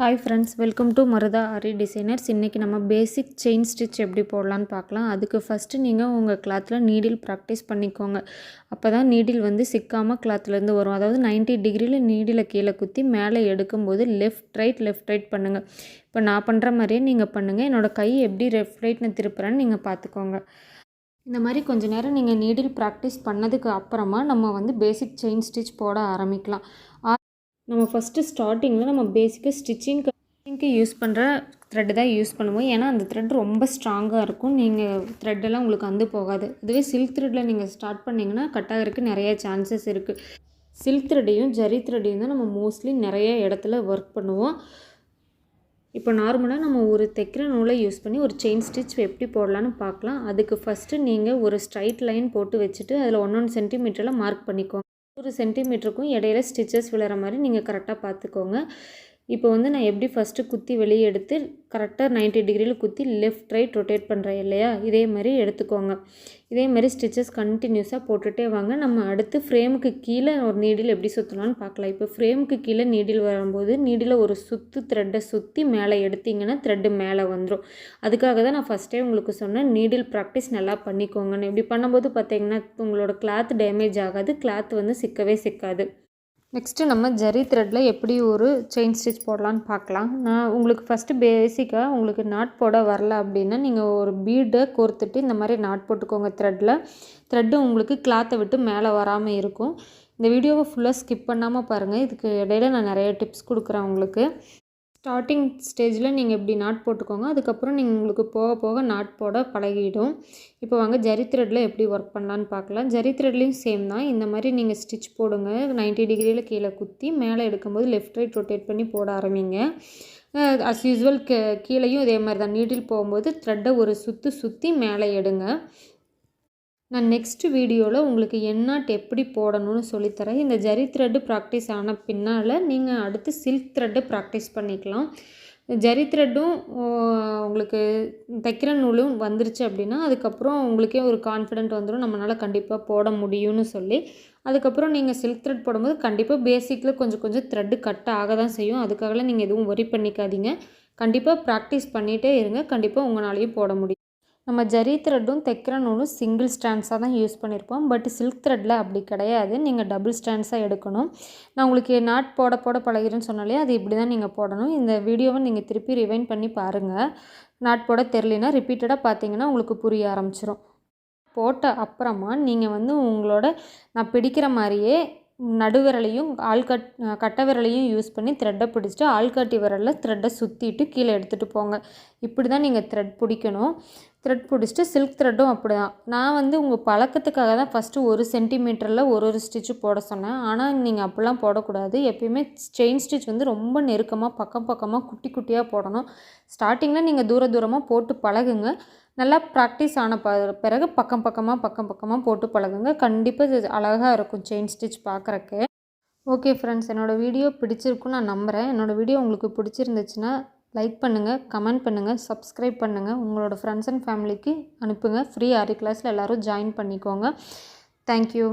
Hi friends welcome to Marutha Aari designers இன்றைக்கி நம்ம basic chain stitch எப்படி போடலான்னு பார்க்கலாம். அதுக்கு ஃபஸ்ட்டு நீங்கள் உங்கள் கிளாத்தில் நீடில் ப்ராக்டிஸ் பண்ணிக்கோங்க. அப்போ தான் நீடில் வந்து சிக்காமல் கிளாத்லேருந்து வரும். அதாவது 90 டிகிரியில் நீடில் கீழே குத்தி மேலே எடுக்கும்போது லெஃப்ட் ரைட் லெஃப்ட் ரைட் பண்ணுங்கள் இப்போ நான் பண்ணுற மாதிரியே நீங்கள் பண்ணுங்கள் என்னோடய கை எப்படி லெஃப்ட் ரைட்னு திருப்புறேன்னு நீங்கள் பார்த்துக்கோங்க. இந்த மாதிரி கொஞ்ச நேரம் நீங்கள் நீடில் ப்ராக்டிஸ் பண்ணதுக்கு அப்புறமா நம்ம வந்து பேசிக் செயின் ஸ்டிச் போட ஆரம்பிக்கலாம். நம்ம ஃபஸ்ட்டு ஸ்டார்டிங்கில் நம்ம பேசிக்காக ஸ்டிச்சிங் ஸ்டிச்சிங்க்கு யூஸ் பண்ணுற த்ரெட்டு தான் யூஸ் பண்ணுவோம். ஏன்னா அந்த த்ரெட் ரொம்ப ஸ்ட்ராங்காக இருக்கும். நீங்கள் த்ரெட்டெல்லாம் உங்களுக்கு அந்து போகாது. இதுவே சில்க் த்ரெட்டில் நீங்கள் ஸ்டார்ட் பண்ணிங்கன்னா கட் ஆகிறதுக்கு நிறைய சான்சஸ் இருக்குது சில்க் த்ரெட்டையும் ஜரி த்ரெட்டையும் தான் நம்ம மோஸ்ட்லி நிறைய இடத்துல ஒர்க் பண்ணுவோம். இப்போ நார்மலாக நம்ம ஒரு தைக்கிற நூலை யூஸ் பண்ணி ஒரு செயின் ஸ்டிச் எப்படி போடலான்னு பார்க்கலாம். அதுக்கு ஃபஸ்ட்டு நீங்கள் ஒரு ஸ்ட்ரைட் லைன் போட்டு வச்சுட்டு அதில் ஒன் ஒன் சென்டிமீட்டரில் மார்க் பண்ணிக்கோங்க. ஒரு சென்டிமீட்டருக்கும் இடையில ஸ்டிச்சஸ் விழுற மாதிரி நீங்கள் கரெக்டாக பார்த்துக்கோங்க. இப்போ வந்து நான் எப்படி ஃபஸ்ட்டு குத்தி வெளியே எடுத்து கரெக்டாக 90 டிகிரியில் குத்தி லெஃப்ட் ரைட் ரொட்டேட் பண்ணுறேன் இல்லையா? இதே மாதிரி எடுத்துக்கோங்க. இதே மாதிரி ஸ்டிச்சஸ் கண்டினியூஸாக போட்டுகிட்டே வாங்க. நம்ம அடுத்து ஃப்ரேமுக்கு கீழே ஒரு நீடில் எப்படி சுற்றலாம்னு பார்க்கலாம். இப்போ ஃப்ரேமுக்கு கீழே நீடில் வரும்போது நீடில் ஒரு சுற்று த்ரெட்டை சுற்றி மேலே எடுத்தீங்கன்னா த்ரெட்டு மேலே வந்துடும் அதுக்காக தான் நான் ஃபஸ்ட்டே உங்களுக்கு சொன்னேன் நீடில் ப்ராக்டிஸ் நல்லா பண்ணிக்கோங்கன்னு. இப்படி பண்ணும்போது பார்த்தீங்கன்னா உங்களோட கிளாத் டேமேஜ் ஆகாது. கிளாத் வந்து சிக்கவே சிக்காது. நெக்ஸ்ட்டு நம்ம ஜரி த்ரெட்டில் எப்படி ஒரு செயின் ஸ்டிச் போடலான்னு பார்க்கலாம். நான் உங்களுக்கு ஃபஸ்ட்டு பேசிக்காக உங்களுக்கு நாட் போட வரல அப்படின்னா நீங்கள் ஒரு பீடை கோர்த்துட்டு இந்த மாதிரி நாட் போட்டுக்கோங்க த்ரெட்டில் த்ரெட்டு உங்களுக்கு கிளாத்தை விட்டு மேலே வராமல் இருக்கும். இந்த வீடியோவை ஃபுல்லாக ஸ்கிப் பண்ணாமல் பாருங்கள் இதுக்கு இடையில நான் நிறைய டிப்ஸ் கொடுக்குறேன் உங்களுக்கு. ஸ்டார்டிங் ஸ்டேஜில் நீங்கள் இப்படி நாட் போட்டுக்கோங்க. அதுக்கப்புறம் நீங்கள் உங்களுக்கு போக போக நாட் போட பழகிடும். இப்போ வாங்க ஜரி த்ரெட்டில் எப்படி ஒர்க் பண்ணலான்னு பார்க்கலாம். ஜரி த்ரெட்லேயும் சேம் தான். இந்த மாதிரி நீங்கள் ஸ்டிச் போடுங்க. 90 டிகிரியில் கீழே குத்தி மேலே எடுக்கும்போது லெஃப்ட் ரைட் ரொட்டேட் பண்ணி போட ஆரம்பிங்க. அஸ் யூஸ்வல் கீழேயும் இதே மாதிரி தான். நீடில் போகும்போது த்ரெட்டை ஒரு சுற்று சுற்றி மேலே எடுங்க. நான் நெக்ஸ்ட் வீடியோவில் உங்களுக்கு எண்ணாட் எப்படி போடணும்னு சொல்லித்தரேன். இந்த ஜரி த்ரெட்டு ப்ராக்டிஸ் ஆன பின்னால் நீங்கள் அடுத்து சில்க் த்ரெட்டு ப்ராக்டிஸ் பண்ணிக்கலாம். ஜரி த்ரெட்டும் உங்களுக்கு தைக்கிற நூலும் வந்துருச்சு அப்படின்னா அதுக்கப்புறம் உங்களுக்கே ஒரு கான்ஃபிடென்ட் வந்துடும் நம்மளால் கண்டிப்பாக போட முடியும்னு சொல்லி. அதுக்கப்புறம் நீங்கள் சில்க் த்ரெட் போடும்போது கண்டிப்பாக பேசிக்கில் கொஞ்சம் கொஞ்சம் த்ரெட்டு கட் ஆக தான் செய்யும். அதுக்காகலாம் நீங்கள் எதுவும் ஒரி பண்ணிக்காதீங்க. கண்டிப்பாக ப்ராக்டிஸ் பண்ணிகிட்டே இருங்க. கண்டிப்பாக உங்களாலையும் போட முடியும். நம்ம ஜரி த்ரெட்டும் தைக்கிற நூலும் சிங்கிள் ஸ்டாண்ட்ஸாக தான் யூஸ் பண்ணியிருப்போம் பட் சில்க் த்ரெட்டில் அப்படி கிடையாது. நீங்கள் டபுள் ஸ்டாண்ட்ஸாக எடுக்கணும். நான் உங்களுக்கு நாட் போட போட பழகிறேன்னு சொன்னாலே அது இப்படி தான் நீங்கள் போடணும். இந்த வீடியோவை நீங்கள் திருப்பி ரிவைண்ட் பண்ணி பாருங்கள் நாட் போட தெரிலினா ரிப்பீட்டடாக பார்த்தீங்கன்னா உங்களுக்கு புரிய ஆரம்பிச்சிடும் போட்ட அப்புறமா நீங்கள் வந்து உங்களோட நான் பிடிக்கிற மாதிரியே நடுவிரலையும் ஆள்கட் கட்டை விரலையும் யூஸ் பண்ணி த்ரெட்டை பிடிச்சிட்டு ஆள்காட்டி விரலில் த்ரெட்டை சுற்றிட்டு கீழே எடுத்துகிட்டு போங்க. இப்படி தான் நீங்கள் த்ரெட் பிடிக்கணும். த்ரெட் பிடிச்சிட்டு சில்க் த்ரெட்டும் அப்படி தான் நான் வந்து உங்கள் பழக்கத்துக்காக தான் ஃபஸ்ட்டு ஒரு சென்டிமீட்டரில் ஒரு ஒரு ஸ்டிச்சு போட சொன்னேன். ஆனால் நீங்கள் அப்படிலாம் போடக்கூடாது. எப்பயுமே செயின் ஸ்டிச் வந்து ரொம்ப நெருக்கமாக பக்கம் பக்கமாக குட்டி குட்டியாக போடணும். ஸ்டார்டிங்கில் நீங்கள் தூர தூரமாக போட்டு பழகுங்க. நல்லா ப்ராக்டிஸ் ஆன ப பிறகு பக்கம் பக்கமாக பக்கம் பக்கமாக போட்டு பழகுங்க. கண்டிப்பாக இது அழகாக இருக்கும் செயின் ஸ்டிச் பார்க்குறக்கு ஓகே ஃப்ரெண்ட்ஸ் என்னோடய வீடியோ பிடிச்சிருக்குன்னு நான் நம்புகிறேன் என்னோடய வீடியோ உங்களுக்கு பிடிச்சிருந்துச்சுன்னா லைக் பண்ணுங்கள் கமெண்ட் பண்ணுங்கள் சப்ஸ்கிரைப் பண்ணுங்கள் உங்களோட ஃப்ரெண்ட்ஸ் அண்ட் ஃபேமிலிக்கு அனுப்புங்க. ஃப்ரீ ஆரி கிளாஸில் எல்லோரும் ஜாயின் பண்ணிக்கோங்க. தேங்க்யூ